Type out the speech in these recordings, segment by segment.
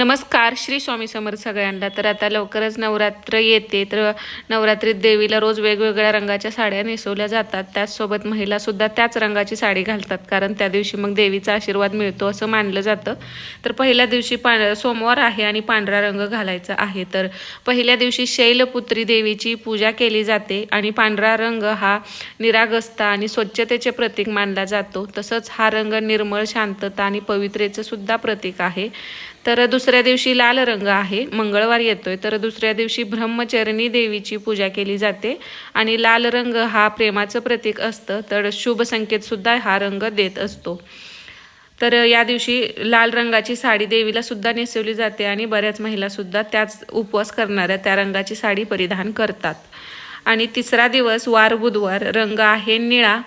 नमस्कार श्री स्वामी समर्थ सगळ्यांना. तर आता लवकरच नवरात्र येते. तर नवरात्रीत देवीला रोज वेगवेगळ्या रंगाच्या साड्या नेसवल्या जातात. त्याचसोबत महिलासुद्धा त्याच रंगाची साडी घालतात. कारण त्या दिवशी मग देवीचा आशीर्वाद मिळतो असं मानलं जातं. तर पहिल्या दिवशी पा सोमवार आहे आणि पांढरा रंग घालायचा आहे. तर पहिल्या दिवशी शैलपुत्री देवीची पूजा केली जाते आणि पांढरा रंग हा निरागस्ता आणि स्वच्छतेचे प्रतीक मानला जातो. तसंच हा रंग निर्मळ शांतता आणि पवित्रेचं सुद्धा प्रतीक आहे. तर दुसऱ्या दिवशी लाल रंग आहे मंगळवार येतोय. तर दुसऱ्या दिवशी ब्रह्मचरणी देवीची पूजा केली जाते आणि लाल रंग हा प्रेमाचं प्रतीक असतं तर शुभ संकेत सुद्धा हा रंग देत असतो. तर या दिवशी लाल रंगाची साडी देवीला सुद्धा नेसवली जाते आणि बऱ्याच महिला सुद्धा त्याच उपवास करणाऱ्या त्या रंगाची साडी परिधान करतात. आणि तिसरा दिवस वार बुधवार रंग आहे निळा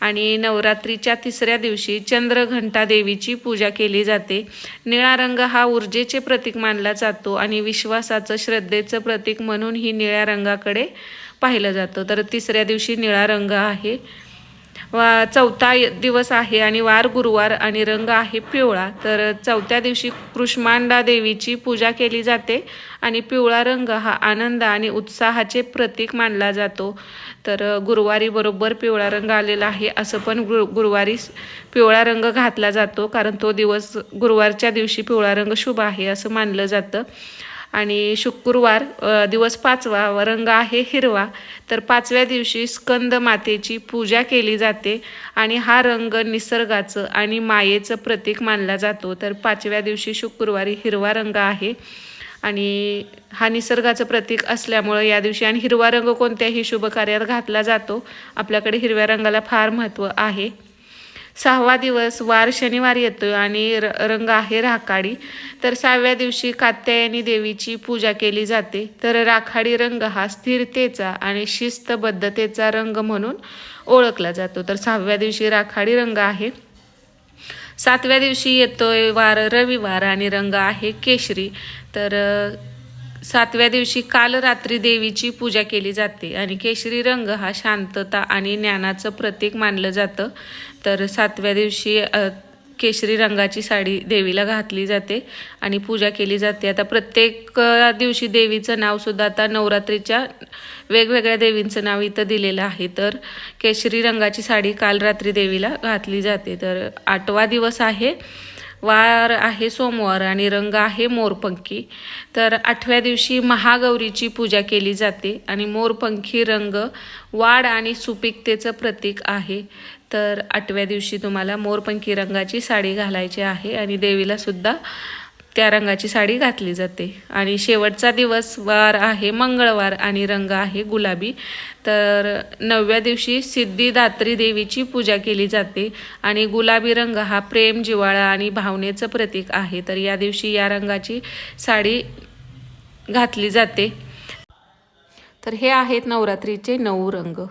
आणि नवरात्रीच्या तिसऱ्या दिवशी चंद्रघंटा देवीची पूजा केली जाते. निळा रंग हा ऊर्जेचे प्रतीक मानला जातो आणि विश्वासाचं श्रद्धेचं प्रतीक म्हणून ही निळ्या रंगाकडे पाहिलं जातं. तर तिसऱ्या दिवशी निळा रंग आहे. वा चौथा दिवस आहे आणि वार गुरुवार आणि रंग आहे पिवळा. तर चौथ्या दिवशी कृष्मांडा देवीची पूजा केली जाते आणि पिवळा रंग हा आनंद आणि उत्साहाचे प्रतीक मानला जातो. तर गुरुवारी बरोबर पिवळा रंग आलेला आहे असं पण गुरु गुरुवारी पिवळा रंग घातला जातो. कारण तो दिवस गुरुवारच्या दिवशी पिवळा रंग शुभ आहे असं मानलं जातं. आणि शुक्रवार दिवस पाचवा व रंग आहे हिरवा. तर पाचव्या दिवशी स्कंद मातेची पूजा केली जाते आणि हा रंग निसर्गाचं आणि मायेचं प्रतीक मानला जातो. तर पाचव्या दिवशी शुक्रवारी हिरवा रंग आहे आणि हा निसर्गाचं प्रतीक असल्यामुळं या दिवशी आणि हिरवा रंग कोणत्याही शुभ कार्यात घातला जातो. आपल्याकडे हिरव्या रंगाला फार महत्त्व आहे. सहावा दिवस वार शनिवार येतो आणि र रंग आहे राखाडी. तर सहाव्या दिवशी कात्यायनी देवीची पूजा केली जाते. तर राखाडी रंग हा स्थिरतेचा आणि शिस्तबद्धतेचा रंग म्हणून ओळखला जातो. तर सहाव्या दिवशी राखाडी रंग आहे. सातव्या दिवशी येतोय वार रविवार आणि रंग आहे केशरी. तर सातव्या दिवशी काल रात्री देवीची पूजा केली जाते आणि केशरी रंग हा शांतता आणि ज्ञानाचं प्रतीक मानलं जातं. तर सातव्या दिवशी केशरी रंगाची साडी देवीला घातली जाते आणि पूजा केली जाते. आता प्रत्येक दिवशी देवीचं नावसुद्धा आता नवरात्रीच्या वेगवेगळ्या देवींचं नाव इथं दिलेलं आहे. तर केशरी रंगाची साडी काल रात्री देवीला घातली जाते. तर आठवा दिवस आहे वार आहे सोमवार आणि रंग आहे मोरपंखी. तर आठव्या दिवशी महागौरीची पूजा केली जाते आणि मोरपंखी रंग वाढ आणि सुपीकतेचं प्रतीक आहे. तर आठव्या दिवशी तुम्हाला मोरपंखी रंगाची साडी घालायची आहे आणि देवीला सुद्धा त्या रंगाची साडी घातली जाते. आणि शेवटचा दिवस वार आहे मंगळवार आणि रंग आहे गुलाबी. तर नवव्या दिवशी सिद्धिदात्री देवीची पूजा केली जाते आणि गुलाबी रंग हा प्रेम जिव्हाळा आणि भावनेचं प्रतीक आहे. तर या दिवशी या रंगाची साडी घातली जाते. तर हे आहेत नवरात्रीचे नऊ रंग.